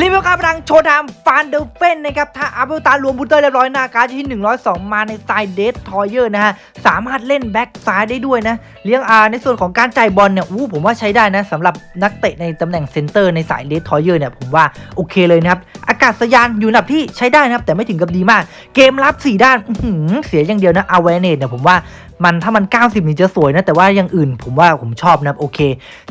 รีวิวการพลังโชว์ทม์ฟันเดอร์เฟนนะครับ ถ้าอัพเวลตารวมบูเตอร์เรียบร้อยหน้าการที่ 102 มาในสไตล์เดททอยเออร์นะฮะ สามารถเล่นแบ็กซ้ายได้ด้วยนะ เลี้ยงอาในส่วนของการจ่ายบอลเนี่ยอู้ผมว่าใช้ได้นะสำหรับนักเตะในตำแหน่งเซนเตอร์ในสายเดททอยเออร์เนี่ย ผมว่าโอเคเลยนะครับ อากาศยานอยู่อันดับที่ใช้ได้นะครับ แต่ไม่ถึงกับดีมาก เกมรับ 4 ด้านอืเสียอย่างเดียวนะอ w a r e n e s เนี่ยผมว่ามันถ้ามัน 90นี่จะสวยนะ แต่ว่าอย่างอื่นผมว่าผมชอบนะโอเค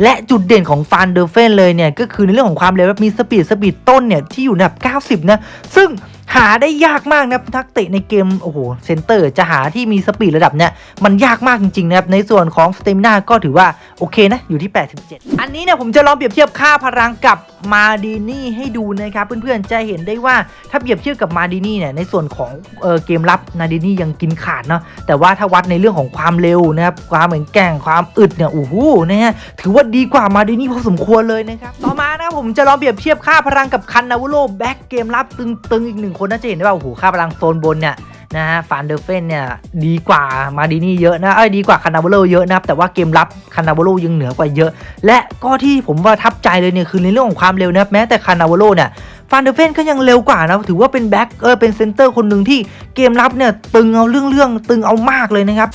และจุดเด่นของฟันเดอร์เฟนเลยเนี่ยก็คือในเรื่องของความเร็วมีสปีดสปีดต้นเนี่ยที่อยู่ในแบบ90 นะ ซึ่ง หาได้ยากมากนะครับนักเตะในเกมโอ้โหเซนเตอร์จะหาที่มีสปีดระดับเนี่ยมันยากมากจริงๆนะครับในส่วนของสเตมินาก็ถือว่าโอเคนะอยู่ที่ 87 อันนี้เนี่ยผมจะลองเปรียบเทียบค่าพลังกับมาดีนี่ให้ดูนะครับเพื่อนๆจะเห็นได้ว่าถ้าเปรียบเทียบกับมาดีนี่เนี่ยในส่วนของเออเกมรับนาดีนี่ยังกินขาดเนาะแต่ว่าถ้าวัดในเรื่องของความเร็วนะครับความเหมือนแก่งความอึดเนี่ยโอ้โหนะฮะถือว่าดีกว่ามาดีนี่พอสมควรเลยนะครับต่อมานะครับผมจะลองเปรียบเทียบค่าพลังกับคันนาวโลแบ็กเกมรับตึงๆอีกหนึ่งคนน่าจะเห็นได้ว่าโอ้โหค่าพลังโซนบนเนี่ยนะฮะฟานเดอร์เฟนเนี่ยดีกว่ามาดินี่เยอะนะเอ้ยดีกว่าคานาบโลเยอะนะครับแต่ว่าเกมรับคานาบโลยังเหนือกว่าเยอะ และก็ที่ผมว่าทับใจเลยเนี่ยคือในเรื่องของความเร็วนะครับแม้แต่คานาบโลเนี่ยฟานเดอร์เฟนก็ยังเร็วกว่านะถือว่าเป็นแบ็คเออเป็นเซนเตอร์คนหนึ่งที่เกมรับเนี่ยตึงเอาเรื่องเรื่องตึงเอามากเลยนะครับ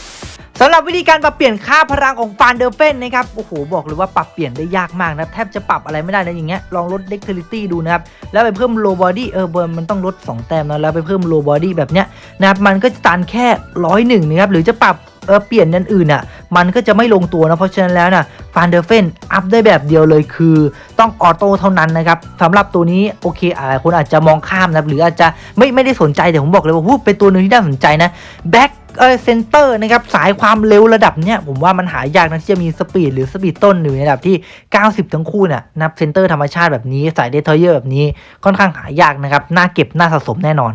สำหรับวิธีการปรับเปลี่ยนค่าพลังของฟานเดอร์เฟนนะครับ โอ้โห บอกเลยว่าปรับเปลี่ยนได้ยากมากนะ แทบจะปรับอะไรไม่ได้นะอย่างเงี้ย ลองลดเด็กเทลิตี้ดูนะครับ แล้วไปเพิ่มโลบอดี้เออเบอร์มันต้องลด 2 แต้มนะ แล้วไปเพิ่มโลบอดี้แบบเนี้ยนะครับ มันก็จะตันแค่ร้อยหนึ่งนะครับ หรือจะปรับเออเปลี่ยนนันอื่นอะ มันก็จะไม่ลงตัวนะ เพราะฉะนั้นแล้วนะฟันเดอร์เฟนอัพได้แบบเดียวเลยคือต้องออโต้เท่านั้นนะครับสำหรับตัวนี้โอเคหลายคนอาจจะมองข้ามนะหรืออาจจะไม่ไม่ได้สนใจแต่ผมบอกเลยว่าเป็นตัวหนึ่งที่น่าสนใจนะแบ็ค เออเซนเตอร์นะครับสายความเร็วระดับเนี้ยผมว่ามันหายากนะที่จะมีสปีดหรือสปีดต้นอยู่ในระดับที่ 90 ทั้งคู่น่ะนับเซนเตอร์ธรรมชาติแบบนี้สายเดทเทอร์เยอร์แบบนี้ค่อนข้างหายากนะครับน่าเก็บน่าสะสมแน่นอน